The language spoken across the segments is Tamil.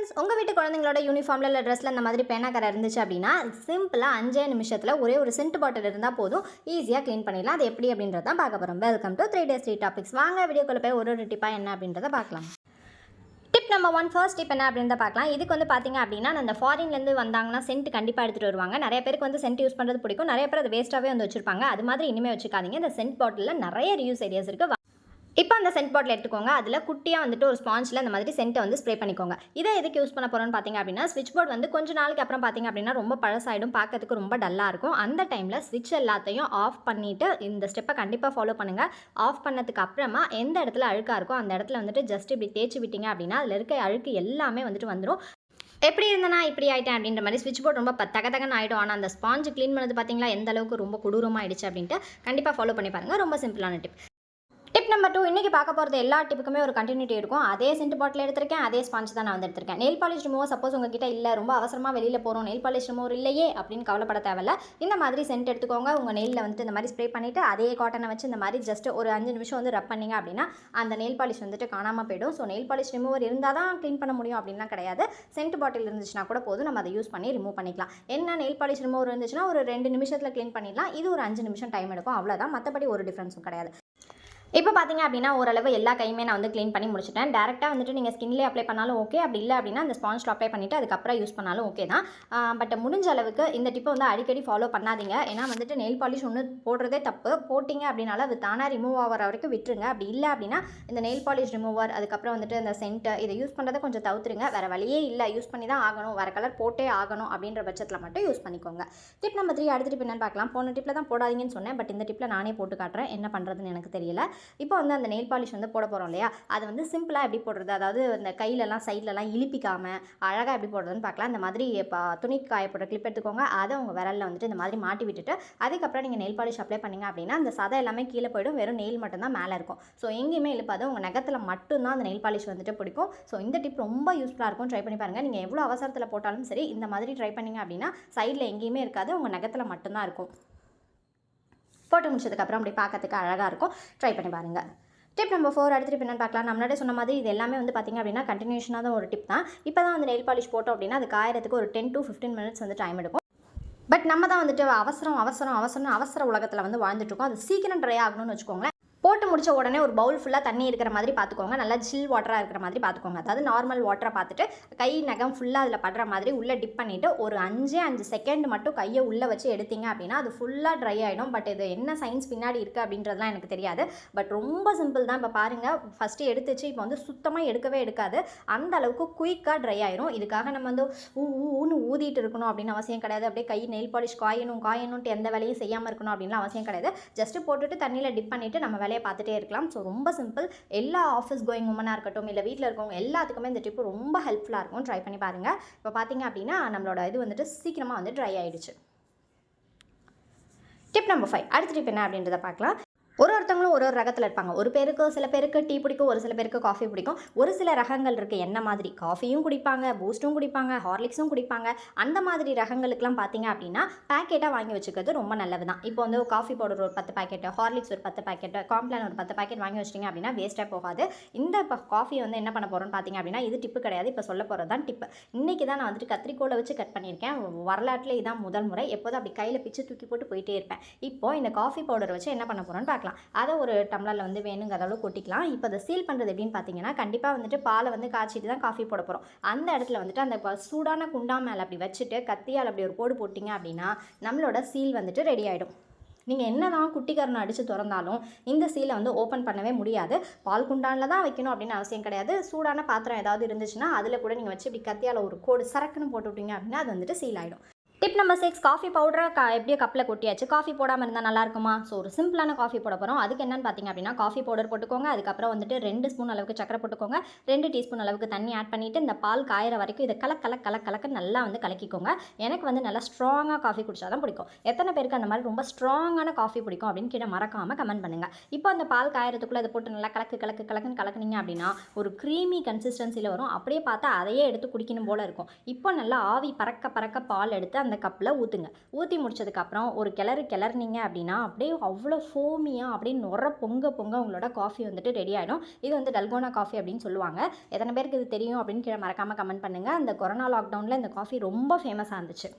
ஃப்ரெண்ட்ஸ் உங்கள் வீட்டு குழந்தைங்களோட யூனிஃபார்மில் இல்லை ட்ரெஸ்ஸில் இந்த மாதிரி பேனாக்கரை இருந்துச்சு அப்படின்னா சிம்பிளாக அஞ்சே நிமிஷத்தில் ஒரே ஒரு சென்ட் பாட்டில் இருந்தால் போதும். ஈஸியாக க்ளீன் பண்ணிடலாம். அது எப்படி அப்படின்றத தான் பார்க்க போகிறோம் welcome to Three Days Three Topics வாங்க வீடியோக்குள்ள போய் ஒரு ஒரு டிப்பாக என்ன அப்படின்றத பார்க்கலாம். Tip number one first tip என்ன அப்படின்றத பார்க்கலாம். இதுக்கு வந்து பார்த்தீங்க அப்படின்னா அந்த ஃபாரின்லேருந்து வந்தாங்கன்னா சென்ட் கண்டிப்பாக எடுத்துகிட்டு வருவாங்க. நிறைய பேருக்கு வந்து சென்ட் யூஸ் பண்ணுறது பிடிக்கும். நிறைய பேர் அது வேஸ்ட்டாகவே வந்து வச்சுருப்பாங்க. அது மாதிரி இனிமேல் வச்சுக்காதீங்க. இந்த சென்ட் பாட்டிலில் நிறைய ரியூஸ் ஏரியாஸ் இருக்குது இப்போ அந்த சென்ட் பாட்டில் எடுத்துக்கோங்க. அதில் குட்டியாக வந்துட்டு ஒரு ஸ்பாஞ்சில் அந்த மாதிரி சென்ட்டை வந்து ஸ்ப்ரே பண்ணிக்கோங்க. இதை எதுக்கு யூஸ் பண்ண போகிறோம்னு பார்த்தீங்க அப்படின்னா ஸ்விட்ச் போர்டு வந்து கொஞ்ச நாளைக்கு அப்புறம் பார்த்தீங்க அப்படின்னா ரொம்ப பழசாயிடும் பார்க்கறதுக்கு ரொம்ப டல்லாக இருக்கும். அந்த டைமில் ஸ்விட்ச் எல்லாத்தையும் ஆஃப் பண்ணிவிட்டு இந்த ஸ்டெப்பை கண்டிப்பாக ஃபாலோ பண்ணுங்கள் ஆஃப் பண்ணதுக்கு அப்புறமா எந்த இடத்துல அழுக்காக இருக்கோ அந்த இடத்துல வந்துட்டு ஜஸ்ட் இப்படி தேய்ச்சி விட்டீங்க அப்படின்னா அதில் இருக்க அழுக்கு எல்லாமே வந்துட்டு வந்துடும் எப்படி இருந்தனா இப்படி ஆயிட்டேன் அப்படின்ற மாதிரி ஸ்விட்ச் போர்டு ரொம்ப ப- தகதகன்னு ஆகிடும் ஆனால் அந்த ஸ்பாஞ்சு க்ளீன் பண்ணது பார்த்தீங்களா எந்த அளவுக்கு ரொம்ப கொடூரமாக ஆயிடுச்சு அப்படின்ட்டு கண்டிப்பாக ஃபாலோ பண்ணி பாருங்கள் ரொம்ப சிம்பிளான டிப் டிப் நம்பர் டூ இன்றைக்கி பார்க்க போகிறது எல்லா டிப்புக்குமே ஒரு கண்டினியூட்டி இருக்கும். அதே சென்ட் பாட்டில் எடுத்திருக்கேன் அதே ஸ்பாஞ்ச் தான் நான் வந்து எடுத்திருக்கேன். நெல் பாலிஷ் ரிமூவர் சப்போஸ் உங்ககிட்ட இல்லை ரொம்ப அவசரமாக வெளியில் போகிறோம் நெல் பாலிஷ் ரிமூவர் இல்லையே அப்படின்னு கவலைப்பட தேவையில்ல. இந்த மாதிரி சென்ட் எடுத்துக்கோங்க. உங்கள் நெல்லில் வந்துட்டு இந்த மாதிரி ஸ்ப்ரே பண்ணிவிட்டு அதே காட்டனை வச்சு இந்த மாதிரி ஜஸ்ட் ஒரு அஞ்சு நிமிஷம் வந்து ரப் பண்ணிங்க அப்படின்னா அந்த நெல் பாலிஷ் வந்துட்டு காணாமல் போயிடும். ஸோ நெல் பாலிஷ் ரிமூவர் இருந்தால் தான் க்ளீன் பண்ண முடியும் அப்படின்லாம் கிடையாது. சென்ட் பாட்டில் இருந்துச்சுன்னா கூட போதும். நம்ம அதை யூஸ் பண்ணி ரிமூவ் பண்ணிக்கலாம். என்ன நெல் பாலிஷ் ரிமூவர் இருந்துச்சுன்னா ஒரு ரெண்டு நிமிஷத்தில் க்ளீன் பண்ணிடலாம். இது ஒரு அஞ்சு நிமிஷம் டைம் எடுக்கும். அவ்வளோதான் மற்றபடி ஒரு டிஃப்ரென்ஸும் கிடையாது. இப்போ பார்த்தீங்க அப்படின்னா ஓரளவு எல்லா கையுமே நான் வந்து க்ளீன் பண்ணி முடிச்சிட்டேன். டேரெக்டாக வந்துட்டு நீங்கள் ஸ்கின்லேயே அப்ளை பண்ணாலும் ஓகே அப்படி இல்லை அப்படின்னா அந்த ஸ்பாஞ்சில் அப்ளை பண்ணிவிட்டு அதுக்கப்புறம் யூஸ் பண்ணாலும் ஓகே தான். பட் முடிஞ்ச அளவுக்கு இந்த டிப்பை வந்து அடிக்கடி ஃபாலோ பண்ணாதீங்க. ஏன்னா வந்துட்டு நெயில் பாலிஷ் ஒன்று போடுறதே தப்பு. போட்டிங்க அப்படின்னால அது தானாக ரிமூவ் ஆகிற வரைக்கும் விட்டுருங்க. அப்படி இல்லை அப்படின்னா இந்த நெயில் பாலிஷ் ரிமூவர் அதுக்கப்புறம் வந்துட்டு இந்த சென்ட்டு இதை யூஸ் பண்ணுறதை கொஞ்சம் தவிர்த்துருங்க. வேறு வழியே இல்லை. யூஸ் பண்ணி தான் ஆகணும். வேறு கலர் போட்டே ஆகணும் அப்படின்ற பட்சத்தில் மட்டும் யூஸ் பண்ணிக்கோங்க. டிப் நம்பர் த்ரீ அடுத்த டிப் என்னென்னு பார்க்கலாம். போன டிப்பில் தான் போடாதீங்கன்னு சொன்னேன். பட் இந்த டிப்பில் நானே போட்டு காட்டுறேன். என்ன பண்ணுறதுன்னு எனக்கு தெரியல. இப்போ வந்து அந்த நெயில் பாலிஷ் வந்து போட போகிறோம் இல்லையா? அது வந்து சிம்பிளாக எப்படி போடுறது? அதாவது இந்த கையிலலாம் சைட்லலாம் இழுப்பிக்காமல் அழகாக எப்படி போடுறதுன்னு பார்க்கலாம். இந்த மாதிரி இப்போ துணி காய கிளிப் எடுத்துக்கோங்க. அதை உங்கள் விரலில் வந்துட்டு இந்த மாதிரி மாட்டி விட்டுட்டு அதுக்கப்புறம் நீங்கள் நெயில் பாலிஷ் அப்ளை பண்ணீங்க அப்படின்னா அந்த சதை எல்லாமே கீழே போயிடும். வெறும் நெயில் மட்டும்தான் மேலே இருக்கும். ஸோ எங்கேயுமே இழுப்பாது. உங்கள் நகத்தில் மட்டும்தான் அந்த நெயில் பாலிஷ் வந்துட்டு பிடிக்கும். ஸோ இந்த டிப் ரொம்ப யூஸ்ஃபுல்லாக இருக்கும். ட்ரை பண்ணி பாருங்கள் நீங்கள் எவ்வளோ அவசரத்தில் போட்டாலும் சரி இந்த மாதிரி ட்ரை பண்ணீங்க அப்படின்னா சைடில் எங்கேயுமே இருக்காது. உங்கள் நகத்தில் மட்டும்தான் இருக்கும். போட்டு முடிச்சதுக்கப்புறம் அப்படி பார்க்கறதுக்கு அழகாக இருக்கும். ட்ரை பண்ணி பாருங்கள் டிப் நம்பர் ஃபோர் அடுத்து டிப் என்னென்னு பார்க்கலாம். நம்மளே சொன்ன மாதிரி இது எல்லாமே வந்து பார்த்திங்க அப்படின்னா கண்டினியூஷனாக தான் ஒரு டிப் தான். இப்போ தான் வந்து நெயில் பாலிஷ் போட்டோம் அப்படின்னா அது காயறதுக்கு ஒரு டென் டு ஃபிஃப்டீன் மினிட்ஸ் வந்து டைம் எடுக்கும். பட் நம்ம தான் வந்துட்டு அவசரம் அவசரம் அவசரம் அவசர உலகத்தில் வந்து வாழ்ந்துட்டுருக்கோம் அது சீக்கிரம் ட்ரை ஆகணும்னு வச்சுக்கோங்களேன். போட்டு முடித்த உடனே ஒரு பவுல் ஃபுல்லாக தண்ணி இருக்கிற மாதிரி பார்த்துக்கோங்க நல்லா ஜில் வாட்டராக இருக்கிற மாதிரி பார்த்துக்கோங்க அதாவது நார்மல் வாட்டரை பார்த்துட்டு கை நகம் ஃபுல்லாக அதில் படுற மாதிரி உள்ளே டிப் பண்ணிவிட்டு ஒரு அஞ்சே அஞ்சு செகண்ட் மட்டும் கையை உள்ளே வச்சு எடுத்தீங்க அப்படின்னா அது ஃபுல்லாக ட்ரை ஆகிடும் பட் இது என்ன சயின்ஸ் பின்னாடி இருக்குது அப்படின்றதுலாம் எனக்கு தெரியாது. பட் ரொம்ப சிம்பிள் தான். இப்போ பாருங்கள் ஃபஸ்ட்டு எடுத்துச்சு இப்போ வந்து சுத்தமாக எடுக்கவே எடுக்காது. அந்த அளவுக்கு குயிக்காக ட்ரை ஆயிரும். இதுக்காக நம்ம வந்து ஊ ஊன்னு ஊதிட்டு இருக்கணும் அப்படின்னு அவசியம் கிடையாது. அப்படியே கை நெயில் பாலிஷ் காயணும் காயணும்ட்டு எந்த வேலையும் செய்யாமல் இருக்கணும் அப்படின்லாம் அவசியம் கிடையாது. ஜஸ்ட்டு போட்டுட்டு தண்ணியில் டிப் பண்ணிவிட்டு நம்ம வேலையை பார்த்துட்டே இருக்கலாம். ஸோ ரொம்ப சிம்பிள் எல்லா ஆஃபீஸ் கோயிங் உமனாக இருக்கட்டும் இல்லை வீட்டில் இருக்கவங்க எல்லாத்துக்குமே இந்த டிப்பு ரொம்ப ஹெல்ப்ஃபுல்லாக இருக்கும் ட்ரை பண்ணி பாருங்கள் இப்போ பார்த்தீங்க அப்படின்னா நம்மளோட இது வந்துட்டு சீக்கிரமாக வந்து ட்ரை ஆகிடுச்சு டிப் நம்பர் ஃபைவ் அடுத்த டிப் என்ன அப்படின்றத பார்க்கலாம். ஒரு ஒரு ஒரு ரகத்தில் இருப்பாங்க. ஒரு பேருக்கு சில பேருக்கு டீ பிடிக்கும் ஒரு சில பேருக்கு காஃபி பிடிக்கும். ஒரு சில ரகங்கள் இருக்குது என்ன மாதிரி? காஃபியும் குடிப்பாங்க பூஸ்ட்டும் குடிப்பாங்க ஹார்லிக்ஸும் குடிப்பாங்க. அந்த மாதிரி ரகங்களுக்குலாம் பார்த்தீங்க அப்படின்னா பேக்கெட்டாக வாங்கி வச்சுக்கிறது ரொம்ப நல்லது தான் இப்போ வந்து காஃபி பவுடர் ஒரு பத்து பாக்கெட்டு ஹார்லிக்ஸ் ஒரு பத்து பாக்கெட்டு காம்ப்ளான் ஒரு பத்து பாக்கெட் வாங்கி வச்சிட்டிங்க அப்படின்னா வேஸ்ட்டாக போகாது. இந்த இப்போ காஃபி வந்து என்ன பண்ண போகிறோம்னு பார்த்தீங்க அப்படின்னா இது டிப்பு கிடையாது. இப்போ சொல்ல போகிறது தான் டிப்பு இன்றைக்கி தான் நான் வந்துட்டு கத்திரிக்கோலை வச்சு கட் பண்ணியிருக்கேன். வரலாற்றில் இதான் முதல் முறை. எப்போதும் அப்படி கையில் பிச்சு தூக்கி போட்டு போயிட்டே இருப்பேன். இப்போ இந்த காஃபி பவுடர் வச்சு என்ன பண்ண போகிறோன்னு பார்க்கலாம் அதை ஒரு டம்ளரில் வந்து வேணுங்கிற அளவு கொட்டிக்கலாம். இப்போ அதை சீல் பண்ணுறது எப்படின்னு பார்த்தீங்கன்னா கண்டிப்பாக வந்துட்டு பாலை வந்து காய்ச்சிட்டு தான் காஃபி போட போகிறோம் அந்த இடத்துல வந்துட்டு அந்த சூடான குண்டா மேலே அப்படி வச்சுட்டு கத்தியால் அப்படி ஒரு கோடு போட்டிங்க அப்படின்னா நம்மளோட சீல் வந்துட்டு ரெடி ஆகிடும் நீங்கள் என்ன தான் குட்டிக்காரனை அடித்து திறந்தாலும் இந்த சீலை வந்து ஓப்பன் பண்ணவே முடியாது. பால் குண்டானில் தான் வைக்கணும் அப்படின்னு அவசியம் கிடையாது. சூடான பாத்திரம் ஏதாவது இருந்துச்சுன்னா அதில் கூட நீங்கள் வச்சு இப்படி கத்தியால் ஒரு கோடு சரக்குன்னு போட்டு விட்டீங்க அப்படின்னா அது வந்துட்டு சீல் ஆகிடும் டிப் நம்பர் சிக்ஸ் காஃபி பவுடரை க எப்படியோ கப்பில் கொட்டியாச்சு. காஃபி போடாமல் இருந்தால் நல்லா இருக்குமா ஸோ ஒரு சிம்பிளான காஃபி போட போகிறோம் அதுக்கு என்னென்னு பார்த்தீங்க அப்படின்னா காஃபி பவுடர் போட்டுக்கோங்க. அதுக்கப்புறம் வந்துட்டு ரெண்டு ஸ்பூன் அளவுக்கு சக்கரை போட்டுக்கோங்க. ரெண்டு டீஸ்பூன் அளவுக்கு தண்ணி ஆட் பண்ணிவிட்டு இந்த பால் காயிற வரைக்கும் இதை கலக் கலக் கலக் கலக்க நல்லா வந்து கலக்கிக்கோங்க. எனக்கு வந்து நல்லா ஸ்ட்ராங்காக காஃபி குடிச்சா தான் பிடிக்கும். எத்தனை பேருக்கு அந்த மாதிரி ரொம்ப ஸ்ட்ராங்கான காஃபி பிடிக்கும் அப்படின்னு கீழே மறக்காமல் கமெண்ட் பண்ணுங்கள் இப்போ அந்த பால் காயறதுக்குள்ளே அதை போட்டு நல்லா கலக்கு கலக்கு கலக்குன்னு கலக்குனீங்க அப்படின்னா ஒரு க்ரீமி கன்சிஸ்டன்சியில் வரும். அப்படியே பார்த்தா அதையே எடுத்து குடிக்கணும் போல் இருக்கும். இப்போ நல்லா ஆவி பறக்க பறக்க பால் எடுத்து அந்த கப்பில் ஊற்றுங்க ஊற்றி முடிச்சதுக்கப்புறம் ஒரு கிளறு கிளறுனீங்க அப்படின்னா அப்படியே அவ்வளோ ஃபோமியாக அப்படியே நுர பொங்க பொங்க உங்களோட காஃபி வந்துட்டு ரெடி ஆகிடும் இது வந்து டல்கோனா காஃபி அப்படின்னு சொல்லுவாங்க. எத்தனை பேருக்கு இது தெரியும் அப்படின்னு கீழே மறக்காமல் கமெண்ட் பண்ணுங்கள் அந்த கொரோனா லாக்டவுனில் இந்த காஃபி ரொம்ப ஃபேமஸாக இருந்துச்சு.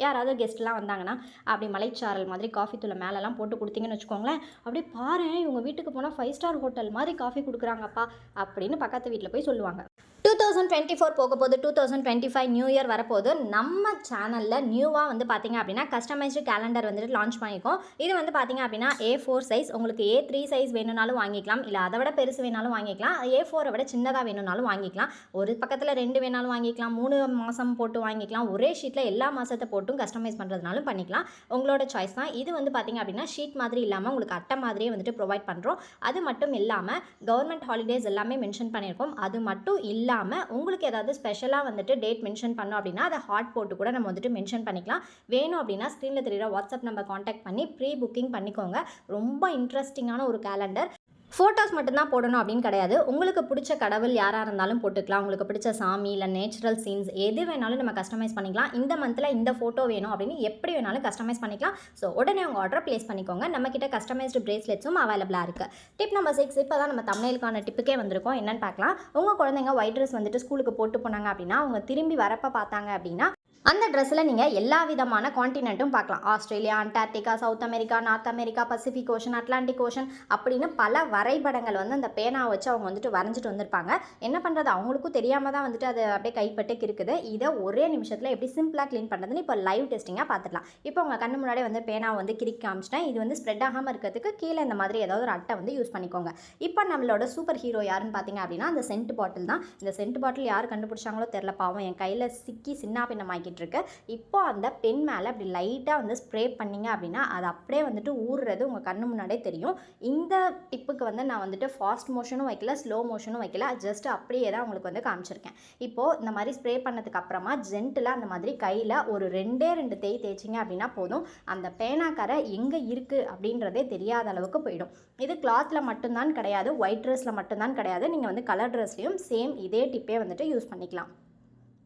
யாராவது கெஸ்ட்லாம் வந்தாங்கன்னா அப்படி மலைச்சாரல் மாதிரி காஃபி தூளை மேலெலாம் போட்டு கொடுத்தீங்கன்னு வச்சுக்கோங்களேன். அப்படியே பாரு இவங்க வீட்டுக்கு போனால் ஃபைவ் ஸ்டார் ஹோட்டல் மாதிரி காஃபி கொடுக்குறாங்கப்பா அப்படின்னு பக்கத்து வீட்டில் போய் சொல்லுவாங்க. டூ தௌசண்ட் டுவெண்ட்டி ஃபோர் போக போது two thousand twenty five new year வரப்போது நம்ம சேனலில் நியூவாக வந்து பார்த்தீங்க அப்படின்னா கஸ்டமைஸ்டு கேலண்டர் வந்துட்டு லான்ச் பண்ணியிருக்கோம் இது வந்து பார்த்தீங்க அப்படின்னா ஏ ஃபோர் சைஸ் உங்களுக்கு ஏ த்ரீ சைஸ் வேணும்னாலும் வாங்கிக்கலாம். இல்லை அதை விட பெருசு வேணாலும் வாங்கிக்கலாம். ஏ ஃபோரை விட சின்னதாக வேணும்னாலும் வாங்கிக்கலாம். ஒரு பக்கத்தில் ரெண்டு வேணாலும் வாங்கிக்கலாம். மூணு மாதம் போட்டு வாங்கிக்கலாம். ஒரே ஷீட்டில் எல்லா மாதத்தை போட்டும் கஸ்டமைஸ் பண்ணுறதுனாலும் பண்ணிக்கலாம். உங்களோட சாய்ஸ் தான். இது வந்து பார்த்தீங்க அப்படின்னா ஷீட் மாதிரி இல்லாமல் உங்களுக்கு அட்டை மாதிரியே வந்துட்டு ப்ரொவைட் பண்ணுறோம் அது மட்டும் இல்லாமல் கவர்மெண்ட் ஹாலிடேஸ் எல்லாமே மென்ஷன் பண்ணியிருக்கோம் அது மட்டும் இல்லை இல்லாமல் உங்களுக்கு ஏதாவது ஸ்பெஷலாக வந்துட்டு டேட் மென்ஷன் பண்ணோம் அப்படின்னா அதை ஹாட் போட்டு கூட நம்ம வந்துட்டு மென்ஷன் பண்ணிக்கலாம். வேணும் அப்படின்னா ஸ்க்ரீனில் தெரியுற வாட்ஸ்அப் நம்பர் காண்டாக்ட் பண்ணி ப்ரீ புக்கிங் பண்ணிக்கோங்க. ரொம்ப இன்ட்ரெஸ்டிங்கான ஒரு கேலண்டர் ஃபோட்டோஸ் மட்டும்தான் போடணும் அப்படின்னு கிடையாது. உங்களுக்கு பிடிச்ச கடவுள் யாராக இருந்தாலும் போட்டுக்கலாம். உங்களுக்கு பிடிச்ச சாமி இல்லை நேச்சுரல் சீன்ஸ் எது வேணாலும் நம்ம கஸ்டமைஸ் பண்ணிக்கலாம். இந்த மந்தில் இந்த ஃபோட்டோ வேணும் அப்படின்னு எப்படி வேணாலும் கஸ்டமைஸ் பண்ணிக்கலாம். ஸோ உடனே உங்கள் ஆர்டர் ப்ளேஸ் பண்ணிக்கோங்க. நம்மக்கிட்ட கஸ்டமைஸ்டு பிரேஸ்லெட்ஸும் அவைலபிளாக இருக்குது டிப் நம்பர் சிக்ஸ் இப்போ தான் நம்ம தமிழுக்கான டிப்புக்கே வந்திருக்கோம். என்னென்னு பார்க்கலாம். உங்கள் குழந்தைங்க ஒயிட் ட்ரெஸ் வந்துட்டு ஸ்கூலுக்கு போட்டு போனாங்க அப்படின்னா அவங்க திரும்பி வரப்போ பார்த்தாங்க அப்படின்னா அந்த ட்ரெஸ்ஸில் நீங்கள் எல்லா விதமான காண்டினென்ட்டும் பார்க்கலாம். Australia Antarctica South America North America Pacific Ocean Atlantic Ocean அப்படின்னு பல வரைபடங்கள் வந்து அந்த பேனாவை வச்சு அவங்க வந்துட்டு வரைஞ்சிட்டு வந்திருப்பாங்க. என்ன பண்ணுறது அவங்களுக்கும் தெரியாமல் தான் வந்துட்டு அது அப்படியே கைப்பட்டு இருக்குது இதை ஒரே நிமிஷத்தில் எப்படி சிம்பிளாக க்ளீன் பண்ணுறதுன்னு இப்போ லைவ் டெஸ்டிங்காக பார்த்துக்கலாம் இப்போ உங்கள் கண்ணு முன்னாடி வந்து பேனாவை வந்து கிரிக்க காமிச்சிட்டேன். இது வந்து ஸ்ப்ரெட் ஆகாமல் இருக்கிறதுக்கு கீழே இந்த மாதிரி ஏதாவது ஒரு அட்டை வந்து யூஸ் பண்ணிக்கோங்க. இப்போ நம்மளோட சூப்பர் ஹீரோ யாருன்னு பார்த்தீங்க அப்படின்னா அந்த சென்ட் பாட்டில் தான். இந்த சென்ட் பாட்டில் யார் கண்டுபிடிச்சாங்களோ தெரில பாவம் என் கையில் சிக்கி சின்ன பின்னமாக்கி இருக்கு இப்போ அந்த பென் மேலே அப்படி லைட்டாக வந்து ஸ்ப்ரே பண்ணீங்க அப்படின்னா அது அப்படியே வந்துட்டு ஊறுறது உங்கள் கண்ணு முன்னாடியே தெரியும். இந்த டிப்புக்கு வந்து நான் வந்துட்டு ஃபாஸ்ட் மோஷனும் வைக்கல ஸ்லோ மோஷனும் வைக்கல. ஜஸ்ட் அப்படியே தான் உங்களுக்கு வந்து காமிச்சிருக்கேன். இப்போது இந்த மாதிரி ஸ்ப்ரே பண்ணதுக்கு அப்புறமா ஜென்டில் அந்த மாதிரி கையில் ஒரு ரெண்டே ரெண்டு தேய் தேய்ச்சிங்க அப்படின்னா போதும். அந்த பேனாக்கரை எங்கே இருக்குது அப்படின்றதே தெரியாத அளவுக்கு போயிடும். இது கிளாத்தில் மட்டும்தான் கிடையாது ஒயிட் ட்ரெஸ்ஸில் மட்டும்தான் கிடையாது. நீங்கள் வந்து கலர் ட்ரெஸ்லையும் சேம் இதே டிப்பே வந்துட்டு யூஸ் பண்ணிக்கலாம்.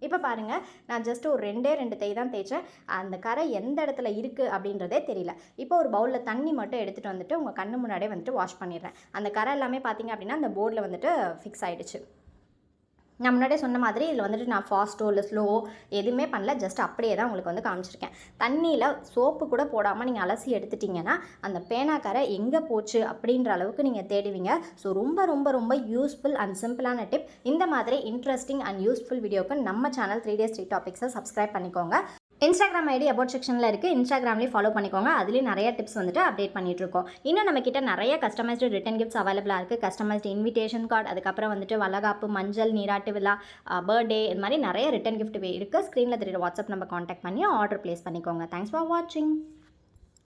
இப்போ பாருங்கள் நான் ஜஸ்ட் ஒரு ரெண்டே ரெண்டு தை தான் தேய்ச்சேன். அந்த கரை எந்த இடத்துல இருக்குது அப்படின்றதே தெரியல. இப்போ ஒரு பவுலில் தண்ணி மட்டும் எடுத்துகிட்டு வந்துட்டு உங்கள் கண்ணு முன்னாடியே வந்துட்டு வாஷ் பண்ணிடுறேன். அந்த கரை எல்லாமே பார்த்தீங்க அப்படின்னா அந்த போர்டில் வந்துட்டு ஃபிக்ஸ் ஆகிடுச்சு நான் முன்னாடியே சொன்ன மாதிரி இதில் வந்துட்டு நான் ஃபாஸ்ட்டோ இல்லை ஸ்லோ எதுவுமே பண்ணல. ஜஸ்ட் அப்படியே தான் உங்களுக்கு வந்து காமிச்சிருக்கேன். தண்ணியில் சோப்பு கூட போடாமல் நீங்கள் அலசி எடுத்துட்டிங்கன்னா அந்த பேனாக்கரை எங்கே போச்சு அப்படின்ற அளவுக்கு நீங்கள் தேடுவீங்க. ஸோ ரொம்ப ரொம்ப ரொம்ப யூஸ்ஃபுல் அண்ட் சிம்பிளான டிப் இந்த மாதிரி இன்ட்ரெஸ்டிங் அண்ட் யூஸ்ஃபுல் வீடியோக்கு நம்ம சேனல் த்ரீ டேஸ் த்ரீ டாபிக்ஸை சப்ஸ்கிரைப் பண்ணிக்கோங்க. இன்ஸ்டாகிராம் ஐடி அபவுட் செக்ஷனில் இருக்குது இன்ஸ்டாகிராம்லேயும் ஃபாலோ பண்ணிக்கோங்க. அதுலேயும் நிறைய டிப்ஸ் வந்துட்டு அப்டேட் பண்ணிகிட்ருக்கோம் இன்னும் நம்ம கிட்ட நிறைய கஸ்டமைஸ்டு ரிட்டன் கிஃப்ட்ஸ் அவைலபிளாக இருக்குது கஸ்டமைஸ்டு இன்விடேஷன் கார்டு அதுக்கப்புறம் வந்துட்டு வளகாப்பு மஞ்சள் நீராட்டு விழா பர்த்டே இது மாதிரி நிறைய ரிட்டன் கிஃப்ட் இருக்குது ஸ்க்ரீனில் தெரியுற வாட்ஸ்அப் நம்பர் காண்டாக்ட் பண்ணி ஆர்டர் ப்ளேஸ் பண்ணிக்கோங்க. தேங்க்ஸ் ஃபார் வாட்சிங்